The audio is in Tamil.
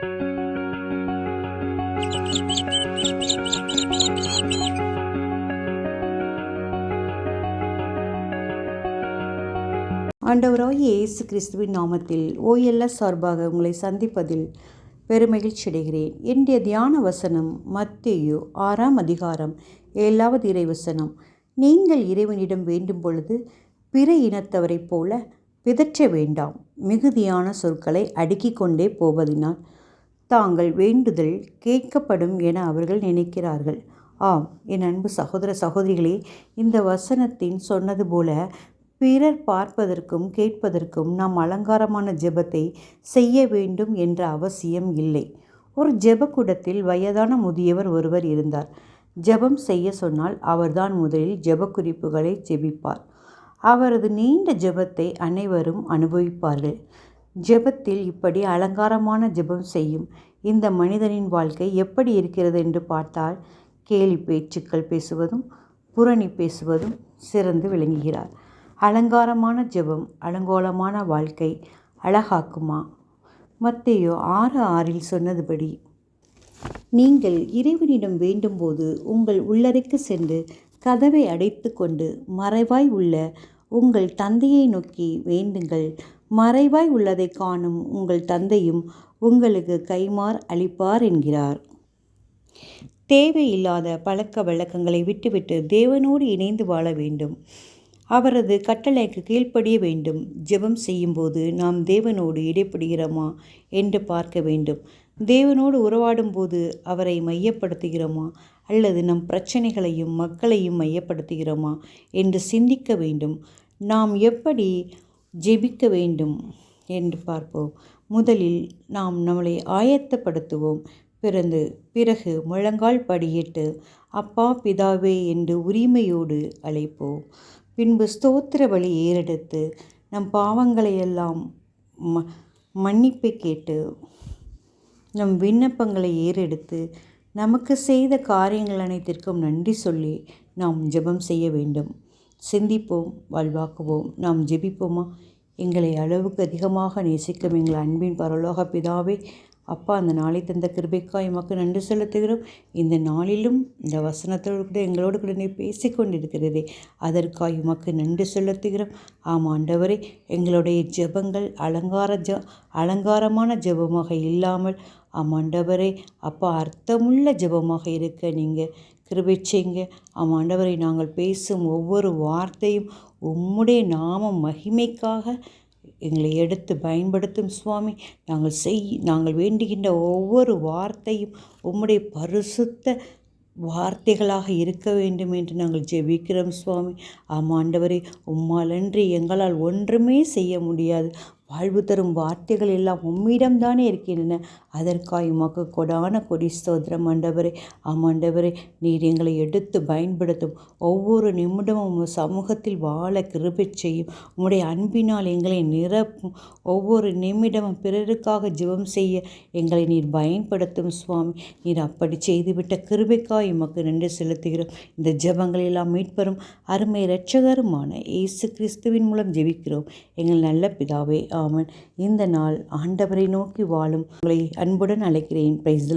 ஆண்டவராகிய இயேசு கிறிஸ்துவின் நாமத்தில் ஓஎல்எஸ் சார்பாக உங்களை சந்திப்பதில் பெருமகிழ்ச்சி அடைகிறேன். என்னுடைய தியான வசனம் மத்தியு ஆறாம் அதிகாரம் ஏழாவது இறைவசனம் நீங்கள் இறைவனிடம் வேண்டும் பொழுது பிற இனத்தவரைப் போல பிதற்ற வேண்டாம். மிகுதியான சொற்களை அடுக்கிக் கொண்டே போவதினால் தாங்கள் வேண்டுதல் கேட்கப்படும் என அவர்கள் நினைக்கிறார்கள். ஆம் என் அன்பு சகோதர சகோதரிகளே இந்த வசனத்தின் சொன்னது போல பிறர் பார்ப்பதற்கும் கேட்பதற்கும் நாம் அலங்காரமான ஜெபத்தை செய்ய வேண்டும் என்ற அவசியம் இல்லை. ஒரு ஜெபக்கூடத்தில் வயதான முதியவர் ஒருவர் இருந்தார். ஜெபம் செய்ய சொன்னால் அவர்தான் முதலில் ஜெப குறிப்புகளை ஜெபிப்பார். அவரது நீண்ட ஜெபத்தை அனைவரும் அனுபவிப்பார்கள். ஜெபத்தில் இப்படி அலங்காரமான ஜெபம் செய்யும். இந்த மனிதனின் வாழ்க்கை எப்படி இருக்கிறது என்று பார்த்தால் கேலி பேச்சுக்கள் பேசுவதும் புரணி பேசுவதும் சிறந்து விளங்குகிறார். அலங்காரமான ஜெபம் அலங்கோலமான வாழ்க்கை அழகாக்குமா? மத்தையோ ஆறு ஆறில் சொன்னதுபடி நீங்கள் இறைவனிடம் வேண்டும்போது உங்கள் உள்ளறைக்கு சென்று கதவை அடைத்து கொண்டு மறைவாய் உள்ள உங்கள் தந்தையை நோக்கி வேண்டுங்கள். மறைவாய் உள்ளதை காணும் உங்கள் தந்தையும் உங்களுக்கு கைமார் அளிப்பார் என்கிறார். தேவையில்லாத பழக்க வழக்கங்களை விட்டுவிட்டு தேவனோடு இணைந்து வாழ வேண்டும். அவரது கட்டளைக்கு கீழ்ப்படிய வேண்டும். ஜெபம் செய்யும்போது நாம் தேவனோடு இடைப்படுகிறோமா என்று பார்க்க வேண்டும். தேவனோடு உறவாடும் போது அவரை மையப்படுத்துகிறோமா அல்லது நம் பிரச்சனைகளையும் மக்களையும் மையப்படுத்துகிறோமா என்று சிந்திக்க வேண்டும். நாம் எப்படி ஜெபிக்க வேண்டும் என்று பார்ப்போம். முதலில் நாம் நம்மளை ஆயத்தப்படுத்துவோம். பிறந்து பிறகு முழங்கால் படியிட்டு அப்பா பிதாவே என்று உரிமையோடு அழைப்போம். பின்பு ஸ்தோத்திர வழி ஏறெடுத்து நம் பாவங்களையெல்லாம் ம மன்னிப்பை கேட்டு நம் விண்ணப்பங்களை ஏறெடுத்து நமக்கு செய்த காரியங்கள் அனைத்திற்கும் நன்றி சொல்லி நாம் ஜெபம் செய்ய வேண்டும். சிந்திப்போம் வாழ்வாக்குவோம் நாம் ஜெபிப்போமா? எங்களை அளவுக்கு அதிகமாக நேசிக்கும் எங்கள் அன்பின் பரலோக பிதாவே அப்பா அந்த நாளை தந்த கிருபைக்காய் எமக்கு நன்றி செலுத்துகிறோம். இந்த நாளிலும் இந்த வசனத்தோடு கூட எங்களோடு கூட நீ பேசிக்கொண்டிருக்கிறதே அதற்காய் உமக்கு நன்றி செலுத்துகிறோம். ஆம் ஆண்டவரே எங்களுடைய ஜெபங்கள் அலங்கார ஜ அலங்காரமான ஜெபமாக இல்லாமல் ஆம் ஆண்டவரே அப்பா அர்த்தமுள்ள ஜெபமாக இருக்க நீங்கள் கிருபை செய்யுங்க ஆம் ஆண்டவரை நாங்கள் பேசும் ஒவ்வொரு வார்த்தையும் உம்முடைய நாம மகிமைக்காக எங்களை எடுத்து பயன்படுத்தும் சுவாமி. நாங்கள் செய் நாங்கள் வேண்டுகின்ற ஒவ்வொரு வார்த்தையும் உம்முடைய பரிசுத்த வார்த்தைகளாக இருக்க வேண்டும் என்று நாங்கள் ஜெபிக்கிறோம் சுவாமி. ஆமாண்டவரே உம்மாலன்றி எங்களால் ஒன்றுமே செய்ய முடியாது. வாழ்வு தரும் வார்த்தைகள் எல்லாம் உம்மிடம்தானே இருக்கின்றன. அதற்காக உமக்கு கொடான கொடி ஸ்தோத்திரம் ஆண்டவரே. ஆமாண்டவரே நீர் எங்களை எடுத்து பயன்படுத்தும் ஒவ்வொரு நிமிடமும் உங்கள் சமூகத்தில் வாழ கிருபை செய்யும். உம்முடைய அன்பினால் எங்களை நிரப்பும். ஒவ்வொரு நிமிடமும் பிறருக்காக ஜெபம் செய்ய எங்களை நீர் பயன்படுத்தும் சுவாமி. நீர் அப்படி செய்துவிட்ட கிருபைக்காய் உமக்கு நன்றி செலுத்துகிறோம். இந்த ஜெபங்கள் எல்லாம் மீட்பரும் அருமை இரட்சகருமான இயேசு கிறிஸ்துவின் மூலம் ஜெபிக்கிறோம். எங்கள் நல்ல பிதாவே ஆமன். இந்த நாள் ஆண்டவரை நோக்கி வாழும். உங்களை அன்புடன் அழைக்கிறேன். பிரைஸ்